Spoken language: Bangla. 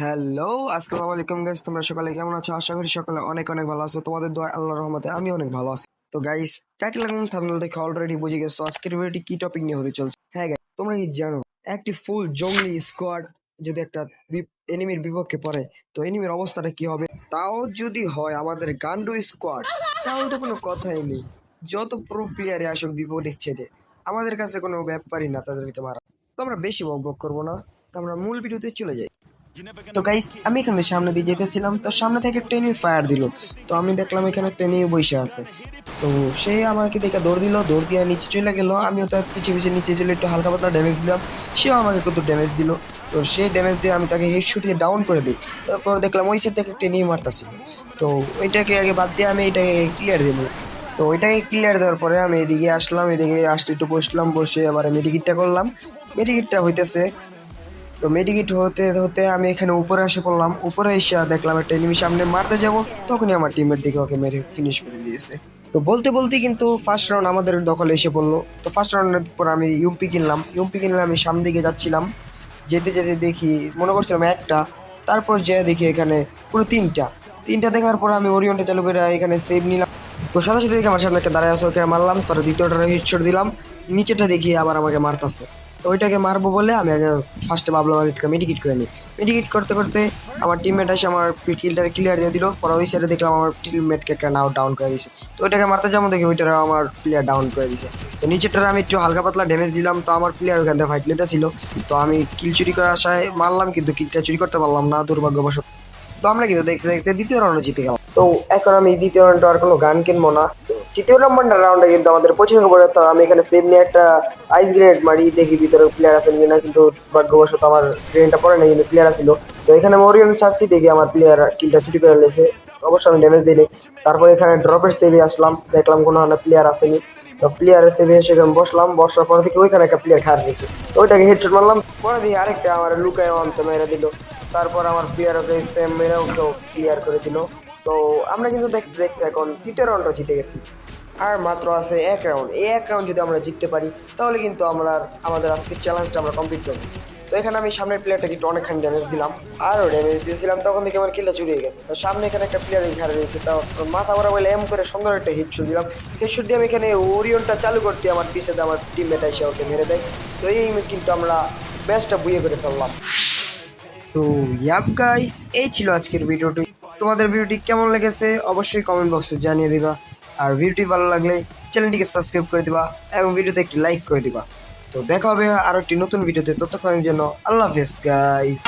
হ্যালো, আসসালামু আলাইকুম গাইস তোমরা সকালে কেমন আছো? আশা করি সকালে অনেক অনেক ভালো আছো। তোমাদের দোয়া আল্লাহর রহমতে আমি অনেক ভালো আছি। তো গাইস টাইটেল এবং থাম্বনেল দেখে অলরেডি বুঝে গেছো আজকের ভিডিওটি কি টপিক নিয়ে হতে চলছে। হ্যাঁ গাইস তোমরা কি জানো, একটি ফুল জঙ্গলি স্কোয়াড যদি একটা এনিমির বিপক্ষে পড়ে, তো এনিমির অবস্থাটা কি হবে? তাও যদি হয় আমাদের গান্ডু স্কোয়াড তাহলে তো কোনো কথাই নেই। যত প্রো প্লেয়ারে আসুক, বিপরীত ছেড়ে, আমাদের কাছে কোনো ব্যাপারই না তাদেরকে মারা। তো আমরা বেশি বক বক করব না। তো আমরা মূল ভিডিওতে চলে যাই। তো গাইস আমি এখানে সামনে দিয়ে যেতেছিলাম তো সামনে থেকে ট্রেনে ফায়ার দিল। তো আমি দেখলাম এখানে ট্রেনে বসে আছে। তো সে আমাকে দেখে দৌড় দিল, দৌড় দিয়ে নিচে চলে গেল। আমিও তার পিছিয়ে পিছিয়ে নিচে চলে একটু হালকা পাতলা ড্যামেজ দিলাম। সেও আমাকে কত ড্যামেজ দিল। তো সেই ড্যামেজ দিয়ে আমি তাকে হেডশুট দিয়ে ডাউন করে দিই। তারপর দেখলাম ওই সাইড থেকে ট্রেনেই মারতাছিল। তো ওইটাকে আগে বাদ দিয়ে আমি এটাকে ক্লিয়ার দিব তো ওইটাকে ক্লিয়ার দেওয়ার পরে আমি এদিকে আসলাম, এদিকে আসতে একটু বসলাম, বসে আবার মেডিকিটটা করলাম। মেডিকিটটা হইতেছে তো মেডিকেট হতে হতে আমি এখানে উপরে এসে পড়লাম। উপরে এসে দেখলাম একটা এনিমি সামনে মারতে যাব, তখনই আমার টিমের দিকে ওকে মেরে ফিনিশ করে দিয়েছে। তো বলতে বলতে কিন্তু ফার্স্ট রাউন্ড আমাদের দখলে এসে পড়ল। তো ফার্স্ট রাউন্ডের পর আমি ইউপি কিনলাম। ইউপি কিনলে আমি সামনে দিকে যাচ্ছিলাম। যেতে যেতে দেখি, মনে করছিলাম একটা, তারপর যে দেখি এখানে পুরো তিনটা। তিনটা দেখার পর আমি ওরিয়নটা চালু করে এখানে সেভ নিলাম। তো সাথে সাথে দেখি আমার সামনে একটা দাঁড়ায় আছে, ওকে মারলাম। পরে দ্বিতীয়টা হিটশট দিলাম। নিচেটা দেখি আবার আমাকে মারতাছে। তো ওইটাকে মারবো বলে আমি আগে ফার্স্টে ভাবলাম আগে মেডিকেট করে নিই। মেডিকেট করতে করতে আমার টিমমেট এসে আমার কিলটারে ক্লিয়ার দিয়ে দিল। পরে ওই সাইডে দেখলাম আমার টিমমেটকে একটা নাও ডাউন করে দিয়েছে তো ওইটাকে মারতে যাব দেখি ওইটারে আমার প্লেয়ার ডাউন করে দিয়েছে তো নিচেরটারে আমি একটু হালকা পাতলা ড্যামেজ দিলাম। তো আমার প্লেয়ার ওখান থেকে ফাইট ছিল তো আমি কিল চুরি করার আশায় মারলাম, কিন্তু কিলটা চুরি করতে পারলাম না, দুর্ভাগ্যবশত। তো আমরা কিন্তু দেখতে দেখতে দ্বিতীয় রাউন্ডে জিতে গেলাম। তো এখন আমি দ্বিতীয় রাউন্ডে আর কোনো গান কিনবো না। তো তৃতীয় নম্বর রাউন্ডে কিন্তু আমাদের পছন্দ করে তো আমি এখানে সেভ নিয়ে একটা আইস গ্রেনেড মারি, দেখি ভিতরে প্লেয়ার আছেন কিনা, কিন্তু ভাগ্যবশত আমার গ্রেনেডটা পড়ে না কিন্তু প্লেয়ার আসছিল তো এখানে মরিয়ন ছাড়ছি, দেখি আমার প্লেয়ার কিলটা চুরি করে লেছে অবশ্যই আমি ড্যামেজ দিই তারপর এখানে ড্রপের সেভে আসলাম, দেখলাম কোনো প্লেয়ার আসেনি। তো প্লেয়ারের সেভে সেখানে বসলাম, বসার পর থেকে ওইখানে একটা প্লেয়ার খারাপ গেছে তো ওইটাকে হেডশট মারলাম, পরে দিয়ে আরেকটা আমার লুকায় অন্ত মেরে দিল। তারপর আমার প্লেয়ার ওকে স্প্যাম মেরে ওকেও ক্লিয়ার করে দিল। তো আমরা কিন্তু দেখতে দেখতে এখন, তৃতীয় রাউন্ডটা জিতে গেছি। আর মাত্র আছে এক রাউন্ড এই এক রাউন্ড যদি আমরা জিততে পারি, তাহলে কিন্তু আমরা আমাদের আজকের চ্যালেঞ্জটা আমরা কমপ্লিট করব। তো এখানে আমি সামনের প্লেয়ারটাকে একটু অনেকখানি ড্যামেজ দিলাম। আরও ড্যামেজ দিয়েছিলাম, তখন থেকে আমার কিলটা চুরি হয়ে গেছে। তো সামনে এখানে একটা প্লেয়ার ঘাড়ে রয়েছে, তো মাথা বড় বলে এম করে সুন্দর একটা হিটশুট দিলাম। হিটশুট দিয়ে আমি এখানে ওরিয়নটা চালু করতে আমার পিছিয়ে আমার টিমমেট এসে ওকে মেরে দেয়। তো এই কিন্তু আমরা ম্যাচটা বুয়ে করে ফেললাম। তো ইয়াপ গাইস এই ছিল আজকের ভিডিওটি তোমাদের ভিডিওটি কেমন লেগেছে? অবশ্যই কমেন্ট বক্সে জানিয়ে দিবা। আর ভিডিওটি ভালো লাগলে চ্যানেলটিকে সাবস্ক্রাইব করে দিবা এবং ভিডিওতে একটি লাইক করে দিবা। তো দেখা হবে আর একটি নতুন ভিডিওতে। ততক্ষণের জন্য আল্লাহ হাফেজ গাইস